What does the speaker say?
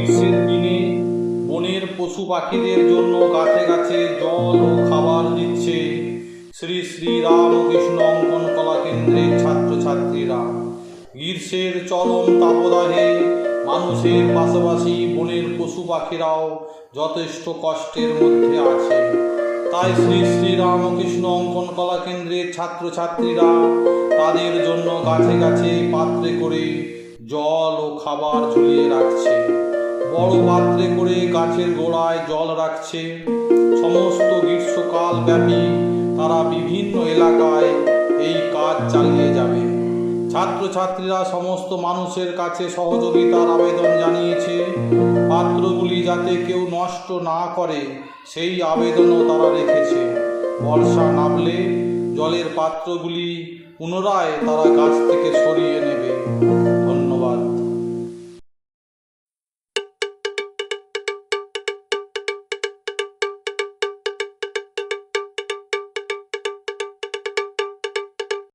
গ্রীষ্মের দিনে বনের পশু পাখিদের জন্য গাছে গাছে জল ও খাবার দিচ্ছে। শ্রী শ্রী রামকৃষ্ণ অঙ্কন কলা কেন্দ্রের ছাত্রছাত্রীরা। গ্রীষ্মের চরম তাপদাহে মানুষের পাশাপাশি বনের পশু পাখিরাও যথেষ্ট কষ্টের মধ্যে আছে। তাই শ্রী শ্রী রামকৃষ্ণ অঙ্কন কলা কেন্দ্রের ছাত্রছাত্রীরা তাদের জন্য গাছে গাছে পাত্রে করে জল ও খাবার ঝুলিয়ে রাখছে। বড় পাত্রে করে গাছের গোড়ায় জল রাখছে। সমস্ত গ্রীষ্মকাল ব্যাপী তারা বিভিন্ন এলাকায় এই কাজ চালিয়ে যাবে। ছাত্রছাত্রীরা সমস্ত মানুষের কাছে সহযোগিতার আবেদন জানিয়েছে। পাত্রগুলি যাতে কেউ নষ্ট না করে, সেই আবেদনও তারা রেখেছে। বর্ষা নামলে জলের পাত্রগুলি পুনরায় তারা গাছ থেকে